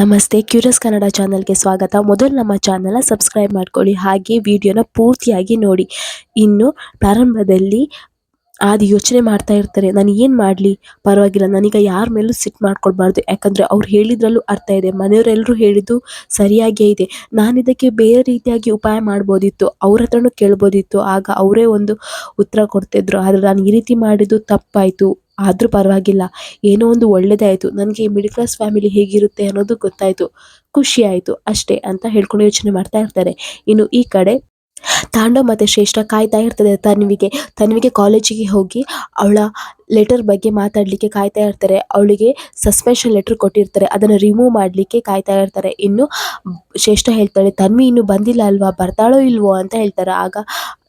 ನಮಸ್ತೆ ಕ್ಯೂರಿಯಸ್ ಕನ್ನಡ ಚಾನಲ್ಗೆ ಸ್ವಾಗತ. ಮೊದಲು ನಮ್ಮ ಚಾನಲ್ನ ಸಬ್ಸ್ಕ್ರೈಬ್ ಮಾಡ್ಕೊಳ್ಳಿ, ಹಾಗೆ ವಿಡಿಯೋನ ಪೂರ್ತಿಯಾಗಿ ನೋಡಿ. ಇನ್ನು ಪ್ರಾರಂಭದಲ್ಲಿ ಆದಿ ಯೋಚನೆ ಮಾಡ್ತಾ ಇರ್ತಾರೆ, ನಾನು ಏನು ಮಾಡಲಿ? ಪರವಾಗಿಲ್ಲ, ನನಗೆ ಯಾರ ಮೇಲೂ ಸಿಟ್ಟು ಮಾಡ್ಕೊಳ್ಬಾರ್ದು. ಯಾಕಂದರೆ ಅವ್ರು ಹೇಳಿದ್ರಲ್ಲೂ ಅರ್ಥ ಇದೆ ಮನೆಯವರೆಲ್ಲರೂ ಹೇಳಿದ್ದು ಸರಿಯಾಗೇ ಇದೆ. ನಾನು ಇದಕ್ಕೆ ಬೇರೆ ರೀತಿಯಾಗಿ ಉಪಾಯ ಮಾಡ್ಬೋದಿತ್ತು, ಅವ್ರ ಹತ್ರನೂ ಕೇಳ್ಬೋದಿತ್ತು, ಆಗ ಅವರೇ ಒಂದು ಉತ್ತರ ಕೊಡ್ತಿದ್ರು. ಆದರೆ ನಾನು ಈ ರೀತಿ ಮಾಡಿದ್ದು ತಪ್ಪಾಯಿತು. ಆದರೂ ಪರವಾಗಿಲ್ಲ. ಏನೋ ಒಂದು ಒಳ್ಳೆಯದೇ ಆಯಿತು ನನಗೆ ಮಿಡಲ್ ಕ್ಲಾಸ್ ಫ್ಯಾಮಿಲಿ ಹೇಗಿರುತ್ತೆ ಅನ್ನೋದು ಗೊತ್ತಾಯಿತು. ಖುಷಿ ಆಯಿತು ಅಷ್ಟೇ ಅಂತ ಹೇಳ್ಕೊಂಡು ಯೋಚನೆ ಮಾಡ್ತಾ ಇರ್ತಾರೆ. ಇನ್ನು ಈ ಕಡೆ ತಾಂಡವ್ ಮತ್ತೆ ಶ್ರೇಷ್ಠ ಕಾಯ್ತಾ ಇರ್ತದೆ ತನ್ವಿಗೆ. ತನ್ವಿಗೆ ಕಾಲೇಜಿಗೆ ಹೋಗಿ ಅವಳ ಲೆಟರ್ ಬಗ್ಗೆ ಮಾತಾಡಲಿಕ್ಕೆ ಕಾಯ್ತಾ ಇರ್ತಾರೆ. ಅವಳಿಗೆ ಸಸ್ಪೆನ್ಷನ್ ಲೆಟರ್ ಕೊಟ್ಟಿರ್ತಾರೆ. ಅದನ್ನು ರಿಮೂವ್ ಮಾಡಲಿಕ್ಕೆ ಕಾಯ್ತಾ ಇರ್ತಾರೆ. ಇನ್ನು ಶ್ರೇಷ್ಠ ಹೇಳ್ತಾಳೆ, ತನ್ವಿ ಇನ್ನೂ ಬಂದಿಲ್ಲ ಅಲ್ವಾ? ಬರ್ತಾಳೋ ಇಲ್ವೋ? ಅಂತ ಹೇಳ್ತಾರೆ. ಆಗ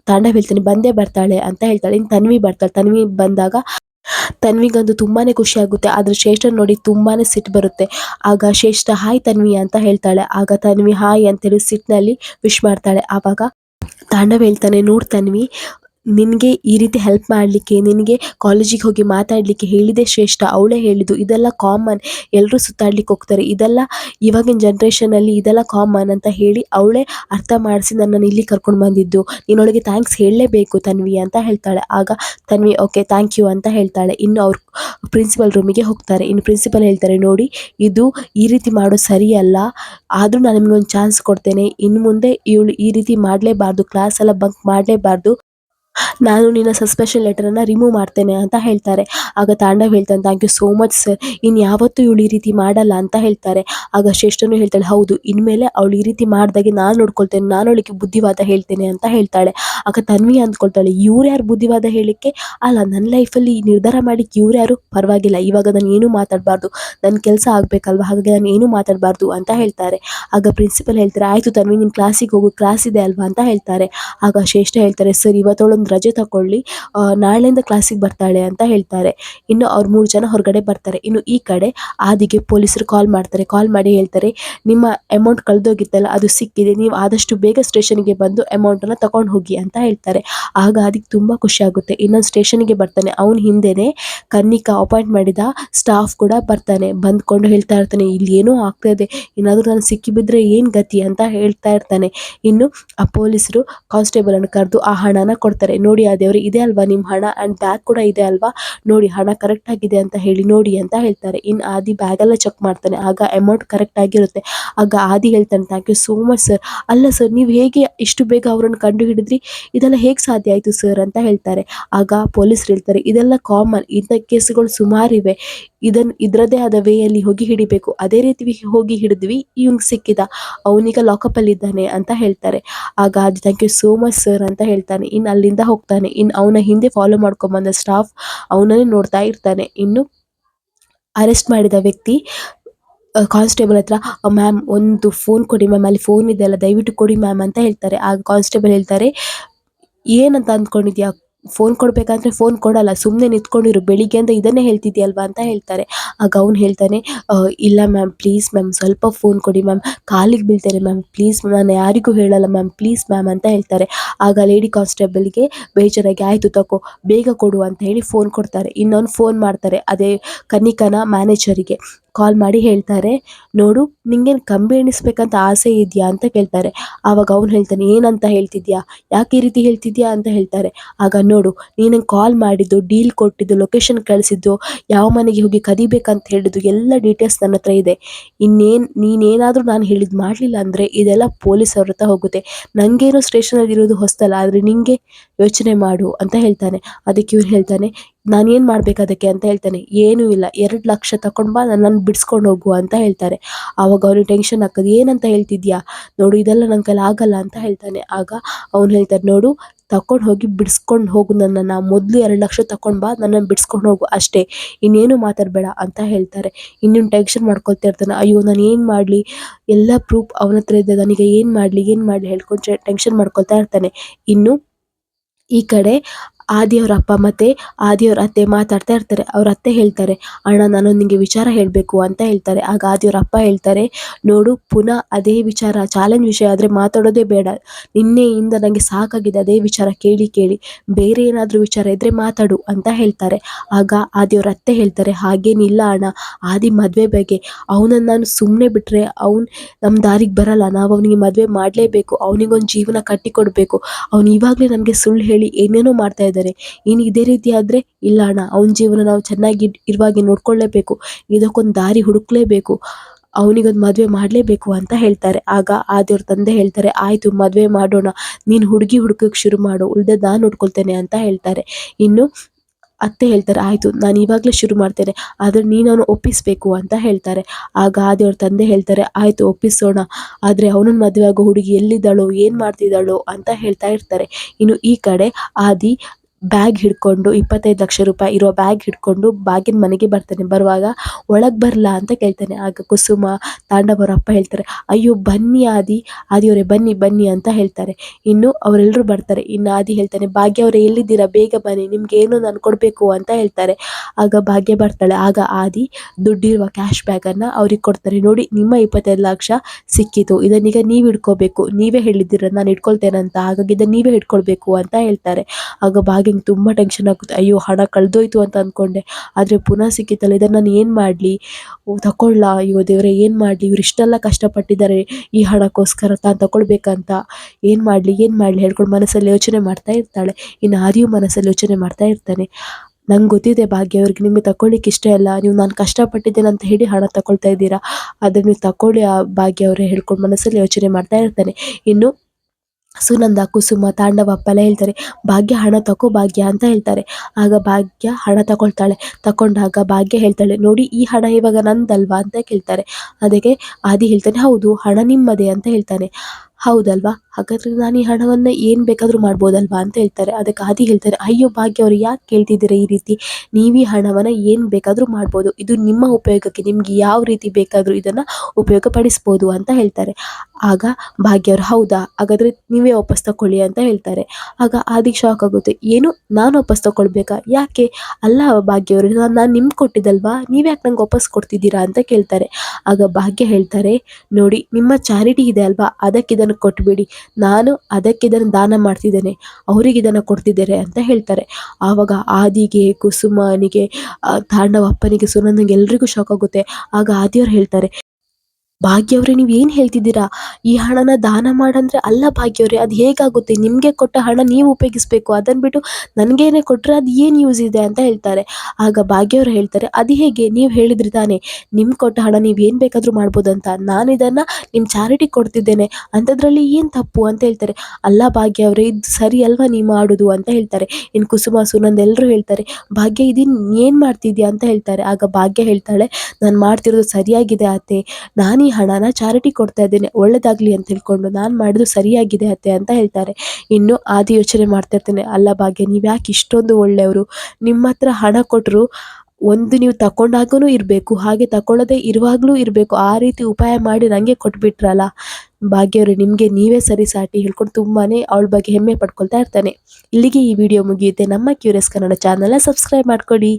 ತಾಂಡವ್ ಹೇಳ್ತಾನೆ, ಬಂದೇ ಬರ್ತಾಳೆ ಅಂತ ಹೇಳ್ತಾಳೆ. ಇನ್ನು ತನ್ವಿ ಬರ್ತಾಳೆ. ತನ್ವಿ ಬಂದಾಗ ತನ್ವಿಗಂತೂ ತುಂಬಾನೇ ಖುಷಿ ಆಗುತ್ತೆ. ಆದ್ರೆ ಶ್ರೇಷ್ಠ ನೋಡಿ ತುಂಬಾನೇ ಸಿಟ್ಟು ಬರುತ್ತೆ. ಆಗ ಶ್ರೇಷ್ಠ ಹಾಯ್ ತನ್ವಿ ಅಂತ ಹೇಳ್ತಾಳೆ. ಆಗ ತನ್ವಿ, ಹಾಯ್ ಅಂತೇಳಿ ಸಿಟ್ಟಿನಲ್ಲಿ ವಿಶ್ ಮಾಡ್ತಾಳೆ. ಆವಾಗ ತಾಂಡವ್ ಹೇಳ್ತಾನೆ, ನೋಡ್ ತನ್ವಿ ನಿನಗೆ ಈ ರೀತಿ ಹೆಲ್ಪ್ ಮಾಡಲಿಕ್ಕೆ, ನಿನಗೆ ಕಾಲೇಜಿಗೆ ಹೋಗಿ ಮಾತಾಡಲಿಕ್ಕೆ ಹೇಳಿದೆ ಶ್ರೇಷ್ಠ, ಅವಳೇ ಹೇಳಿದ್ದು, ಇದೆಲ್ಲ ಕಾಮನ್ ಎಲ್ಲರೂ ಸುತ್ತಾಡ್ಲಿಕ್ಕೆ ಹೋಗ್ತಾರೆ. ಇದೆಲ್ಲ ಇವಾಗಿನ ಜನ್ರೇಷನಲ್ಲಿ ಇದೆಲ್ಲ ಕಾಮನ್ ಅಂತ ಹೇಳಿ ಅವಳೇ ಅರ್ಥ ಮಾಡಿಸಿ ನನ್ನನ್ನು ಇಲ್ಲಿ ಕರ್ಕೊಂಡು ಬಂದಿದ್ದು. ನೀನೊಳಗೆ ಥ್ಯಾಂಕ್ಸ್ ಹೇಳಲೇಬೇಕು ತನ್ವಿ ಅಂತ ಹೇಳ್ತಾಳೆ. ಆಗ ತನ್ವಿ ಓಕೆ ಥ್ಯಾಂಕ್ ಯು ಅಂತ ಹೇಳ್ತಾಳೆ. ಇನ್ನು ಅವ್ರು ಪ್ರಿನ್ಸಿಪಲ್ ರೂಮಿಗೆ ಹೋಗ್ತಾರೆ. ಇನ್ನು ಪ್ರಿನ್ಸಿಪಲ್ ಹೇಳ್ತಾರೆ, ನೋಡಿ, ಇದು ಈ ರೀತಿ ಮಾಡೋ ಸರಿಯಲ್ಲ. ಆದರೂ ನಾನು ನಿಮಗೊಂದು ಚಾನ್ಸ್ ಕೊಡ್ತೇನೆ. ಇನ್ನು ಮುಂದೆ ಇವಳು ಈ ರೀತಿ ಮಾಡಲೇಬಾರ್ದು. ಕ್ಲಾಸ್ ಎಲ್ಲ ಬಂಕ್ ಮಾಡಲೇಬಾರ್ದು. ನಾನು ನಿನ್ನ ಸಸ್ಪೆಷಲ್ ಲೆಟರನ್ನು ರಿಮೂವ್ ಮಾಡ್ತೇನೆ ಅಂತ ಹೇಳ್ತಾರೆ. ಆಗ ತಾಂಡವ್ ಹೇಳ್ತಾನೆ thank you so much sir ಇನ್ನು ಯಾವತ್ತೂ ಇವಳು ಈ ರೀತಿ ಮಾಡಲ್ಲ ಅಂತ ಹೇಳ್ತಾರೆ. ಆಗ ಶ್ರೇಷ್ಠನು ಹೇಳ್ತಾಳೆ, ಹೌದು ಇನ್ಮೇಲೆ ಅವಳು ಈ ರೀತಿ ಮಾಡ್ದಾಗೆ ನಾನು ನೋಡ್ಕೊಳ್ತೇನೆ, ನಾನು ಅವಳಿಗೆ ಬುದ್ಧಿವಾದ ಹೇಳ್ತೇನೆ ಅಂತ ಹೇಳ್ತಾಳೆ. ಆಗ ತನ್ವಿ ಅಂದ್ಕೊಳ್ತಾಳೆ, ಇವ್ರು ಯಾರು ಬುದ್ಧಿವಾದ ಹೇಳಿಕ್ಕೆ ಅಲ್ಲ ನನ್ನ ಲೈಫಲ್ಲಿ ನಿರ್ಧಾರ ಮಾಡಿಕ್ಕೆ ಇವ್ರು ಯಾರು? ಪರವಾಗಿಲ್ಲ, ಇವಾಗ ನಾನು ಏನೂ ಮಾತಾಡಬಾರ್ದು. ನನ್ನ ಕೆಲಸ ಆಗಬೇಕಲ್ವ? ಹಾಗಾಗಿ ನಾನು ಏನೂ ಮಾತಾಡಬಾರ್ದು ಅಂತ ಹೇಳ್ತಾರೆ. ಆಗ ಪ್ರಿನ್ಸಿಪಲ್ ಹೇಳ್ತಾರೆ, ಆಯಿತು ತನ್ವಿ ನಿನ್ನ ಕ್ಲಾಸಿಗೆ ಹೋಗು ಕ್ಲಾಸ್ ಇದೆ ಅಲ್ವಾ? ಅಂತ ಹೇಳ್ತಾರೆ. ಆಗ ಶ್ರೇಷ್ಠ ಹೇಳ್ತಾರೆ ಸರ್ ಇವತ್ತೊಳೊಂದು ರಜೆ ತಗೊಳ್ಳಿ ನಾಳೆಯಿಂದ ಕ್ಲಾಸಿಗೆ ಬರ್ತಾಳೆ ಅಂತ ಹೇಳ್ತಾರೆ. ಇನ್ನು ಅವ್ರು ಮೂರು ಜನ ಹೊರಗಡೆ ಬರ್ತಾರೆ. ಇನ್ನು ಈ ಕಡೆ ಆದಿಗೆ ಪೊಲೀಸರು ಕಾಲ್ ಮಾಡ್ತಾರೆ. ಕಾಲ್ ಮಾಡಿ ಹೇಳ್ತಾರೆ, ನಿಮ್ಮ ಅಮೌಂಟ್ ಕಳೆದೋಗಿತ್ತಲ್ಲ, ಅದು ಸಿಕ್ಕಿದೆ, ನೀವು ಆದಷ್ಟು ಬೇಗ ಸ್ಟೇಷನ್ಗೆ ಬಂದು ಅಮೌಂಟನ್ನು ತಗೊಂಡು ಹೋಗಿ ಅಂತ ಹೇಳ್ತಾರೆ. ಆಗ ಆದಿಗೆ ತುಂಬ ಖುಷಿ ಆಗುತ್ತೆ. ಇನ್ನೊಂದು ಸ್ಟೇಷನ್ಗೆ ಬರ್ತಾನೆ. ಅವನ ಹಿಂದೆನೆ ಕನ್ನಿಕಾ ಅಪಾಯಿಂಟ್ ಮಾಡಿದ ಸ್ಟಾಫ್ ಕೂಡ ಬರ್ತಾನೆ. ಬಂದ್ಕೊಂಡು ಹೇಳ್ತಾ ಇರ್ತಾನೆ, ಇಲ್ಲಿ ಏನೋ ಆಗ್ತಾ ಇದೆ. ಏನಾದರೂ ನಾನು ಸಿಕ್ಕಿಬಿದ್ರೆ ಏನು ಗತಿ? ಅಂತ ಹೇಳ್ತಾ ಇರ್ತಾನೆ. ಇನ್ನು ಆ ಪೊಲೀಸರು ಕಾನ್ಸ್ಟೇಬಲ್ ಅನ್ನು ಕರೆದು ಆ ಹಣನ ಕೊಡ್ತಾರೆ. ನೋಡಿ ಆ ದೇವ್ರೆ, ಇದೆ ಅಲ್ವಾ ನಿಮ್ಮ ಹಣ? ಆ್ಯಂಡ್ ಬ್ಯಾಗ್ ಕೂಡ ಇದೆ ಅಲ್ವಾ? ನೋಡಿ ಹಣ ಕರೆಕ್ಟ್ ಆಗಿದೆ ಅಂತ ಹೇಳಿ, ನೋಡಿ ಅಂತ ಹೇಳ್ತಾರೆ. ಇನ್ನು ಆದಿ ಬ್ಯಾಗ್ ಎಲ್ಲ ಚೆಕ್ ಮಾಡ್ತಾನೆ. ಆಗ ಅಮೌಂಟ್ ಕರೆಕ್ಟ್ ಆಗಿರುತ್ತೆ. ಆಗ ಆದಿ ಹೇಳ್ತಾನೆ thank you so much sir ಅಲ್ಲ ಸರ್ ನೀವು ಹೇಗೆ ಇಷ್ಟು ಬೇಗ ಅವರನ್ನು ಕಂಡು ಹಿಡಿದ್ರಿ ಇದೆಲ್ಲ ಹೇಗೆ ಸಾಧ್ಯ ಆಯಿತು ಸರ್ ಅಂತ ಹೇಳ್ತಾರೆ. ಆಗ ಪೊಲೀಸರು ಹೇಳ್ತಾರೆ, ಇದೆಲ್ಲ ಕಾಮನ್ ಇಂಥ ಕೇಸುಗಳು ಸುಮಾರಿವೆ ಇದನ್ನು ಇದರದೇ ಆದ ವೇಯಲ್ಲಿ ಹೋಗಿ ಹಿಡಿಬೇಕು. ಅದೇ ರೀತಿ ಹೋಗಿ ಹಿಡಿದ್ವಿ ಇವ್ನಿಗೆ ಸಿಕ್ಕಿದ. ಅವನೀಗ ಇದ್ದಾನೆ ಅಂತ ಹೇಳ್ತಾರೆ. ಆಗ ಅದು thank you so much sir ಅಂತ ಹೇಳ್ತಾನೆ. ಇನ್ನು ಅಲ್ಲಿಂದ ಹೋಗ್ತಾನೆ. ಇನ್ನು ಅವನ ಹಿಂದೆ ಫಾಲೋ ಮಾಡ್ಕೊಂಬಂದ ಸ್ಟಾಫ್ ಅವನನ್ನೇ ನೋಡ್ತಾ ಇರ್ತಾನೆ. ಇನ್ನು ಅರೆಸ್ಟ್ ಮಾಡಿದ ವ್ಯಕ್ತಿ ಕಾನ್ಸ್ಟೇಬಲ್ ಹತ್ರ ಮ್ಯಾಮ್ ಒಂದು ಫೋನ್ ಕೊಡಿ ಮ್ಯಾಮ್ ಅಲ್ಲಿ ಫೋನ್ ಇದೆಯಲ್ಲ ದಯವಿಟ್ಟು ಕೊಡಿ ಮ್ಯಾಮ್ ಅಂತ ಹೇಳ್ತಾರೆ. ಆಗ ಕಾನ್ಸ್ಟೇಬಲ್ ಹೇಳ್ತಾರೆ, ಏನಂತ ಅಂದ್ಕೊಂಡಿದ್ಯಾ? ಫೋನ್ ಕೊಡ್ಬೇಕಂದ್ರೆ ಫೋನ್ ಕೊಡಲ್ಲ ಸುಮ್ಮನೆ ನಿಂತ್ಕೊಂಡಿರು ಬೆಳಿಗ್ಗೆಯಿಂದ ಇದನ್ನೇ ಹೇಳ್ತಿದ್ಯಲ್ವಾ ಅಂತ ಹೇಳ್ತಾರೆ. ಆಗ ಅವ್ನು ಹೇಳ್ತಾನೆ ಇಲ್ಲ ಮ್ಯಾಮ್ ಪ್ಲೀಸ್ ಮ್ಯಾಮ್ ಸ್ವಲ್ಪ ಫೋನ್ ಕೊಡಿ ಮ್ಯಾಮ್ ಕಾಲಿಗೆ ಬೀಳ್ತಾರೆ ಮ್ಯಾಮ್ ಪ್ಲೀಸ್ ನಾನು ಯಾರಿಗೂ ಹೇಳಲ್ಲ ಮ್ಯಾಮ್ ಪ್ಲೀಸ್ ಮ್ಯಾಮ್ ಅಂತ ಹೇಳ್ತಾರೆ. ಆಗ ಲೇಡಿ ಕಾನ್ಸ್ಟೇಬಲ್ಗೆ ಬೇಜಾರಾಗಿ, ಆಯಿತು ತಗೋ ಬೇಗ ಕೊಡು ಅಂತ ಹೇಳಿ ಫೋನ್ ಕೊಡ್ತಾರೆ. ಇನ್ನೊಂದು ಫೋನ್ ಮಾಡ್ತಾರೆ, ಅದೇ ಕನಿಕನ ಮ್ಯಾನೇಜರಿಗೆ ಕಾಲ್ ಮಾಡಿ ಹೇಳ್ತಾರೆ, ನೋಡು, ನಿಂಗೇನು ಕಂಬಿ ಎಣಿಸ್ಬೇಕಂತ ಆಸೆ ಇದೆಯಾ? ಅಂತ ಕೇಳ್ತಾರೆ. ಆವಾಗ ಅವನು ಹೇಳ್ತಾನೆ, ಏನಂತ ಹೇಳ್ತಿದ್ಯಾ? ಯಾಕೆ ಈ ರೀತಿ ಹೇಳ್ತಿದ್ಯಾ? ಅಂತ ಹೇಳ್ತಾರೆ. ಆಗ ನೋಡು, ನೀನು ಕಾಲ್ ಮಾಡಿದ್ದು ಡೀಲ್ ಕೊಟ್ಟಿದ್ದು ಲೊಕೇಶನ್ ಕಳಿಸಿದ್ದು, ಯಾವ ಮನೆಗೆ ಹೋಗಿ ಕದಿಬೇಕಂತ ಹೇಳಿದ್ದು, ಎಲ್ಲ ಡೀಟೇಲ್ಸ್ ನನ್ನ ಹತ್ರ ಇದೆ. ಇನ್ನೇನು, ನೀನೇನಾದರೂ ನಾನು ಹೇಳಿದ್ದು ಮಾಡಲಿಲ್ಲ ಅಂದರೆ ಇದೆಲ್ಲ ಪೊಲೀಸ್ ಹತ್ರ ಹೋಗುತ್ತೆ. ನನಗೇನೋ ಸ್ಟೇಷನಲ್ಲಿ ಇರೋದು ಹೊಸ್ತಲ್ಲ, ಆದರೆ ನಿಂಗೆ ಯೋಚನೆ ಮಾಡು ಅಂತ ಹೇಳ್ತಾನೆ. ಅದಕ್ಕೆ ಇವ್ರು ಹೇಳ್ತಾನೆ ನಾನೇನು ಮಾಡ್ಬೇಕು ಅದಕ್ಕೆ ಅಂತ ಹೇಳ್ತಾನೆ, ಏನೂ ಇಲ್ಲ, ಎರಡು ಲಕ್ಷ ತಗೊಂಡು ಬಾ ನನ್ನನ್ನು ಬಿಡಿಸ್ಕೊಂಡು ಹೋಗು ಅಂತ ಹೇಳ್ತಾರೆ. ಆವಾಗ ಅವ್ನಿಗೆ ಟೆನ್ಷನ್ ಹಾಕೋದು, ಏನಂತ ಹೇಳ್ತಿದ್ಯಾ? ನೋಡು, ಇದೆಲ್ಲ ನನ್ನ ಕೈಲಿ ಆಗಲ್ಲ ಅಂತ ಹೇಳ್ತಾನೆ. ಆಗ ಅವ್ನು ಹೇಳ್ತಾರೆ, ನೋಡು, ತಕೊಂಡು ಹೋಗಿ ಬಿಡಿಸ್ಕೊಂಡು ಹೋಗು ನನ್ನನ್ನು, ಮೊದಲು ಎರಡು ಲಕ್ಷ ತಗೊಂಡು ಬಾ ನನ್ನನ್ನು ಬಿಡಿಸ್ಕೊಂಡು ಹೋಗು ಅಷ್ಟೇ, ಇನ್ನೇನು ಮಾತಾಡಬೇಡ ಅಂತ ಹೇಳ್ತಾರೆ. ಇನ್ನೊಂದು ಟೆನ್ಷನ್ ಮಾಡ್ಕೊಳ್ತಾ ಇರ್ತಾನೆ, ಅಯ್ಯೋ, ನಾನು ಏನು ಮಾಡಲಿ? ಎಲ್ಲ ಪ್ರೂಫ್ ಅವನ ಹತ್ರ ಇದೆ, ನನಗೆ ಏನು ಮಾಡಲಿ ಏನು ಮಾಡಲಿ? ಹೇಳ್ಕೊಂಡು ಟೆನ್ಷನ್ ಮಾಡ್ಕೊಳ್ತಾ ಇರ್ತಾನೆ. ಇನ್ನು ಈ ಕಡೆ ಆದಿಯವರ ಅಪ್ಪ ಮತ್ತೆ ಆದಿಯವ್ರ ಅತ್ತೆ ಮಾತಾಡ್ತಾ ಇರ್ತಾರೆ, ಅವ್ರ ಅತ್ತೆ ಹೇಳ್ತಾರೆ, ಅಣ್ಣ, ನಾನು ನಿಮಗೆ ವಿಚಾರ ಹೇಳಬೇಕು ಅಂತ ಹೇಳ್ತಾರೆ. ಆಗ ಆದಿಯವ್ರ ಅಪ್ಪ ಹೇಳ್ತಾರೆ, ನೋಡು, ಪುನಃ ಅದೇ ವಿಚಾರ ಚಾಲೆಂಜ್ ವಿಷಯ ಆದರೆ ಮಾತಾಡೋದೇ ಬೇಡ. ನಿನ್ನೆಯಿಂದ ನನಗೆ ಸಾಕಾಗಿದೆ, ಅದೇ ವಿಚಾರ ಕೇಳಿ ಕೇಳಿ. ಬೇರೆ ಏನಾದರೂ ವಿಚಾರ ಇದ್ದರೆ ಮಾತಾಡು ಅಂತ ಹೇಳ್ತಾರೆ. ಆಗ ಆದಿಯವ್ರ ಅತ್ತೆ ಹೇಳ್ತಾರೆ ಹಾಗೇನಿಲ್ಲ ಅಣ್ಣ. ಆದಿ ಮದುವೆ ಬಗ್ಗೆ, ಅವನನ್ನು ನಾನು ಸುಮ್ಮನೆ ಬಿಟ್ಟರೆ ಅವನು ನಮ್ಮ ದಾರಿಗೆ ಬರಲ್ಲ. ನಾವು ಅವನಿಗೆ ಮದುವೆ ಮಾಡಲೇಬೇಕು. ಅವನಿಗೊಂದು ಜೀವನ ಕಟ್ಟಿಕೊಡಬೇಕು. ಅವನು ಇವಾಗಲೇ ನಮಗೆ ಸುಳ್ಳು ಹೇಳಿ ಏನೇನೋ ಮಾಡ್ತಾ ಇದ್ದಾರೆ. ಇನ್ನು ಇದೇ ರೀತಿ ಆದರೆ, ಇಲ್ಲ ಅಣ್ಣ, ಅವನ ಜೀವನ ನಾವು ಚೆನ್ನಾಗಿ ಇರುವಾಗೆ ನೋಡ್ಕೊಳ್ಳೇಬೇಕು. ಇದಕ್ಕೊಂದು ದಾರಿ ಹುಡುಕ್ಲೇಬೇಕು. ಅವನಿಗೊಂದು ಮದುವೆ ಮಾಡಲೇಬೇಕು ಅಂತ ಹೇಳ್ತಾರೆ. ಆಗ ಆದಿವ್ರ ತಂದೆ ಹೇಳ್ತಾರೆ, ಆಯಿತು, ಮದುವೆ ಮಾಡೋಣ. ನೀನು ಹುಡುಗಿ ಹುಡುಕಕ್ಕೆ ಶುರು ಮಾಡು. ಉಳ್ದ ನಾನು ನೋಡ್ಕೊಳ್ತೇನೆ ಅಂತ ಹೇಳ್ತಾರೆ. ಇನ್ನು ಅತ್ತೆ ಹೇಳ್ತಾರೆ, ಆಯಿತು, ನಾನು ಇವಾಗಲೇ ಶುರು ಮಾಡ್ತೇನೆ. ಆದರೆ ನೀನು ಅವನು ಒಪ್ಪಿಸಬೇಕು ಅಂತ ಹೇಳ್ತಾರೆ. ಆಗ ಆ ದೇವ್ರ ತಂದೆ ಹೇಳ್ತಾರೆ, ಆಯಿತು, ಒಪ್ಪಿಸೋಣ. ಆದರೆ ಅವನನ್ನು ಮದುವೆ ಆಗೋ ಹುಡುಗಿ ಎಲ್ಲಿದ್ದಾಳೋ, ಏನು ಮಾಡ್ತಿದ್ದಾಳೋ ಅಂತ ಹೇಳ್ತಾ ಇರ್ತಾರೆ. ಇನ್ನು ಈ ಕಡೆ ಆದಿ ಬ್ಯಾಗ್ ಹಿಡ್ಕೊಂಡು ಇಪ್ಪತ್ತೈದು ಲಕ್ಷ ರೂಪಾಯಿ ಇರೋ ಬ್ಯಾಗ್ ಹಿಡ್ಕೊಂಡು ಬಾಗಿನ ಮನೆಗೆ ಬರ್ತಾನೆ. ಬರುವಾಗ ಒಳಗೆ ಬರಲಾ ಅಂತ ಕೇಳ್ತಾನೆ. ಆಗ ಕುಸುಮ ತಾಂಡವರ ಅಪ್ಪ ಹೇಳ್ತಾರೆ, ಅಯ್ಯೋ, ಬನ್ನಿ ಆದಿ, ಆದಿಯವರೇ, ಬನ್ನಿ ಬನ್ನಿ ಅಂತ ಹೇಳ್ತಾರೆ. ಇನ್ನು ಅವರೆಲ್ಲರೂ ಬರ್ತಾರೆ. ಇನ್ನು ಆದಿ ಹೇಳ್ತಾನೆ, ಭಾಗ್ಯ ಅವರೇ, ಎಲ್ಲಿದ್ದೀರಾ? ಬೇಗ ಬನ್ನಿ, ನಿಮ್ಗೆ ಏನು ನಾನು ಕೊಡಬೇಕು ಅಂತ ಹೇಳ್ತಾರೆ. ಆಗ ಭಾಗ್ಯ ಬರ್ತಾಳೆ. ಆಗ ಆದಿ ದುಡ್ಡಿರುವ ಕ್ಯಾಶ್ ಬ್ಯಾಗನ್ನು ಅವ್ರಿಗೆ ಕೊಡ್ತಾರೆ. ನೋಡಿ, ನಿಮ್ಮ ಇಪ್ಪತ್ತೈದು ಲಕ್ಷ ಸಿಕ್ಕಿತು. ಇದನ್ನೀಗ ನೀವು ಇಟ್ಕೋಬೇಕು ನೀವೇ ಹೇಳಿದ್ದೀರ, ನಾನು ಇಟ್ಕೊಳ್ತೇನೆ ಅಂತ. ಹಾಗಾಗಿ ಇದನ್ನು ನೀವೇ ಇಟ್ಕೊಳ್ಬೇಕು ಅಂತ ಹೇಳ್ತಾರೆ. ಆಗ ಭಾಗ್ಯಂಗೆ ತುಂಬ ಟೆನ್ಷನ್ ಆಗುತ್ತೆ. ಅಯ್ಯೋ, ಹಣ ಕಳೆದೋಯ್ತು ಅಂತ ಅಂದ್ಕೊಂಡೆ ಆದರೆ ಪುನಃ ಸಿಕ್ಕಿತಲ್ಲ, ಇದನ್ನು ನಾನು ಏನು ಮಾಡಲಿ? ತಗೊಳ್ಳ ಅಯ್ಯೋ, ದೇವರೇ, ಏನು ಮಾಡಲಿ? ಇವ್ರು ಇಷ್ಟೆಲ್ಲ ಕಷ್ಟಪಟ್ಟಿದ್ದಾರೆ. ಈ ಹಣಕ್ಕೋಸ್ಕರ ತಾನು ತಗೊಳ್ಬೇಕಂತ ಏನು ಮಾಡಲಿ? ಏನು ಮಾಡಲಿ? ಹೇಳ್ಕೊಂಡು ಮನಸ್ಸಲ್ಲಿ ಯೋಚನೆ ಮಾಡ್ತಾ ಇರ್ತಾಳೆ. ಇನ್ನು ಆದಿಯು ಮನಸ್ಸಲ್ಲಿ ಯೋಚನೆ ಮಾಡ್ತಾ ಇರ್ತಾನೆ. ನಂಗೆ ಗೊತ್ತಿದೆ, ಭಾಗ್ಯ, ಅವ್ರಿಗೆ ನಿಮಗೆ ತಗೊಳ್ಳಿಕ್ಕೆ ಇಷ್ಟ ಇಲ್ಲ. ನೀವು ನಾನು ಕಷ್ಟಪಟ್ಟಿದ್ದೇನೆ ಅಂತ ಹೇಳಿ ಹಣ ತಗೊಳ್ತಾ ಇದ್ದೀರಾ. ಆದರೆ ನೀವು ತಗೊಳ್ಳಿ ಆ ಭಾಗ್ಯ ಅವರೇ ಹೇಳ್ಕೊಂಡು ಮನಸ್ಸಲ್ಲಿ ಯೋಚನೆ ಮಾಡ್ತಾ ಇರ್ತಾನೆ. ಇನ್ನು ಸುನಂದ, ಕುಸುಮ ತಾಂಡವಪ್ಪ ಎಲ್ಲ ಹೇಳ್ತಾರೆ. ಭಾಗ್ಯ, ಹಣ ತಕೋ ಭಾಗ್ಯ ಅಂತ ಹೇಳ್ತಾರೆ. ಆಗ ಭಾಗ್ಯ, ಹಣ ತಗೊಳ್ತಾಳೆ ತಕೊಂಡಾಗ ಭಾಗ್ಯ ಹೇಳ್ತಾಳೆ. ನೋಡಿ, ಈ ಹಣ ಇವಾಗ ನಂದಲ್ವಾ ಅಂತ ಕೇಳ್ತಾರೆ. ಅದಕ್ಕೆ ಆದಿ ಹೇಳ್ತಾನೆ, ಹೌದು, ಹಣ ನಿಮ್ಮದೇ ಅಂತ ಹೇಳ್ತಾನೆ. ಹೌದಲ್ವಾ? ಹಾಗಾದ್ರೆ ನಾನು ಈ ಹಣವನ್ನು ಏನು ಬೇಕಾದರೂ ಮಾಡ್ಬೋದಲ್ವಾ ಅಂತ ಹೇಳ್ತಾರೆ. ಅದಕ್ಕೆ ಆದಿ ಹೇಳ್ತಾರೆ, ಅಯ್ಯೋ, ಭಾಗ್ಯ, ಅವರು ಯಾಕೆ ಕೇಳ್ತಿದ್ದೀರಾ ಈ ರೀತಿ? ನೀವು ಈ ಹಣವನ್ನು ಏನು ಬೇಕಾದರೂ ಮಾಡ್ಬೋದು. ಇದು ನಿಮ್ಮ ಉಪಯೋಗಕ್ಕೆ, ನಿಮಗೆ ಯಾವ ರೀತಿ ಬೇಕಾದರೂ ಇದನ್ನು ಉಪಯೋಗ ಪಡಿಸ್ಬೋದು ಅಂತ ಹೇಳ್ತಾರೆ. ಆಗ ಭಾಗ್ಯ ಅವರು, ಹೌದಾ? ಹಾಗಾದರೆ ನೀವೇ ವಾಪಸ್ ತಗೊಳ್ಳಿ ಅಂತ ಹೇಳ್ತಾರೆ. ಆಗ ಆದಿ ಶಾಕ್ ಆಗುತ್ತೆ. ಏನು? ನಾನು ವಾಪಸ್ ತಗೊಳ್ಬೇಕಾ ಯಾಕೆ? ಅಲ್ಲ ಭಾಗ್ಯ ಅವರು, ನಾನು ನಾನು ನಿಮ್ಗೆ ಕೊಟ್ಟಿದ್ದಲ್ವಾ? ನೀವು ಯಾಕೆ ನಂಗೆ ವಾಪಸ್ ಕೊಡ್ತಿದ್ದೀರಾ? ಅಂತ ಕೇಳ್ತಾರೆ. ಆಗ ಭಾಗ್ಯ ಹೇಳ್ತಾರೆ, ನೋಡಿ, ನಿಮ್ಮ ಚಾರಿಟಿ ಇದೆ ಅಲ್ವಾ? ಅದಕ್ಕೆ ಇದನ್ನು ಕೊಟ್ಬಿಡಿ. ನಾನು ಅದಕ್ಕೆ ಇದನ್ನು ದಾನ ಮಾಡ್ತಿದ್ದೇನೆ. ಅವರಿಗೆ ಇದನ್ನು ಕೊಡ್ತಿದ್ದಾರೆ ಅಂತ ಹೇಳ್ತಾರೆ. ಆವಾಗ ಆದಿಗೆ ಕುಸುಮನಿಗೆ ಆ, ತಾಂಡವ ಅಪ್ಪನಿಗೆ ಸುನಂದನಿಗೆ ಎಲ್ರಿಗೂ ಶಾಕ್ ಆಗುತ್ತೆ. ಆಗ ಆದಿಯವ್ರು ಹೇಳ್ತಾರೆ ಭಾಗ್ಯವ್ರೆ, ನೀವು ಏನು ಹೇಳ್ತಿದ್ದೀರಾ? ಈ ಹಣನ ದಾನ ಮಾಡಂದ್ರೆ ಅಲ್ಲ ಭಾಗ್ಯವ್ರೆ, ಅದು ಹೇಗಾಗುತ್ತೆ? ನಿಮಗೆ ಕೊಟ್ಟ ಹಣ ನೀವು ಉಪಯೋಗಿಸ್ಬೇಕು. ಅದನ್ನು ಬಿಟ್ಟು ನನಗೇನೆ ಕೊಟ್ಟರೆ ಅದು ಏನು ಯೂಸ್ ಇದೆ ಅಂತ ಹೇಳ್ತಾರೆ. ಆಗ ಭಾಗ್ಯವ್ರು ಹೇಳ್ತಾರೆ, ಅದು ಹೇಗೆ? ನೀವು ಹೇಳಿದ್ರಿ ತಾನೇ. ನಿಮ್ಮ ಕೊಟ್ಟ ಹಣ ನೀವು ಏನು ಬೇಕಾದರೂ ಮಾಡ್ಬೋದಂತ ನಾನು ಇದನ್ನು ನಿಮ್ಮ ಚಾರಿಟಿ ಕೊಡ್ತಿದ್ದೇನೆ. ಅಂಥದ್ರಲ್ಲಿ ಏನು ತಪ್ಪು? ಅಂತ ಹೇಳ್ತಾರೆ. ಅಲ್ಲ ಭಾಗ್ಯ ಇದು ಸರಿ ಅಲ್ವಾ ನೀವು ಮಾಡೋದು? ಅಂತ ಹೇಳ್ತಾರೆ. ಇನ್ನು ಕುಸುಮ ಸುನಂದ್ ಎಲ್ಲರೂ ಹೇಳ್ತಾರೆ, ಭಾಗ್ಯ ಇದನ್ನು ಏನು ಮಾಡ್ತಿದ್ಯಾ? ಅಂತ ಹೇಳ್ತಾರೆ. ಆಗ ಭಾಗ್ಯ ಹೇಳ್ತಾಳೆ, ನಾನು ಮಾಡ್ತಿರೋದು ಸರಿಯಾಗಿದೆ ಅತ್ತೆ ನಾನು ಹಣನ ಚಾರಿಟಿ ಕೊಡ್ತಾ ಇದ್ದೇನೆ. ಒಳ್ಳೇದಾಗ್ಲಿ ಅಂತ ಹೇಳ್ಕೊಂಡು ನಾನು ಮಾಡಿದ್ದು ಸರಿಯಾಗಿದೆ ಅತ್ತೆ ಅಂತ ಹೇಳ್ತಾರೆ. ಇನ್ನು ಆದಿ ಯೋಚನೆ ಮಾಡ್ತಾ ಇರ್ತೇನೆ. ಅಲ್ಲ ಭಾಗ್ಯ, ನೀವು ಯಾಕೆ ಇಷ್ಟೊಂದು ಒಳ್ಳೆಯವರು? ನಿಮ್ಮ ಹತ್ರ ಹಣ ಕೊಟ್ಟರು ಒಂದು ನೀವು ತಗೊಂಡಾಗೂ ಇರಬೇಕು, ಹಾಗೆ ತಗೊಳ್ಳೋದೇ ಇರುವಾಗಲೂ ಇರಬೇಕು. ಆ ರೀತಿ ಉಪಾಯ ಮಾಡಿ ನನಗೆ ಕೊಟ್ಬಿಟ್ರಲ್ಲ. ಭಾಗ್ಯವ್ರೆ ನಿಮಗೆ ನೀವೇ ಸರಿ ಸಾಟಿ ಹೇಳ್ಕೊಂಡು ತುಂಬಾ ಅವಳ ಬಗ್ಗೆ ಹೆಮ್ಮೆ ಪಡ್ಕೊಳ್ತಾ ಇರ್ತಾನೆ. ಇಲ್ಲಿಗೆ ಈ ವಿಡಿಯೋ ಮುಗಿಯುತ್ತೆ. ನಮ್ಮ ಕ್ಯೂರಿಯಸ್ ಕನ್ನಡ ಚಾನಲ್ನ ಸಬ್ಸ್ಕ್ರೈಬ್ ಮಾಡ್ಕೊಳ್ಳಿ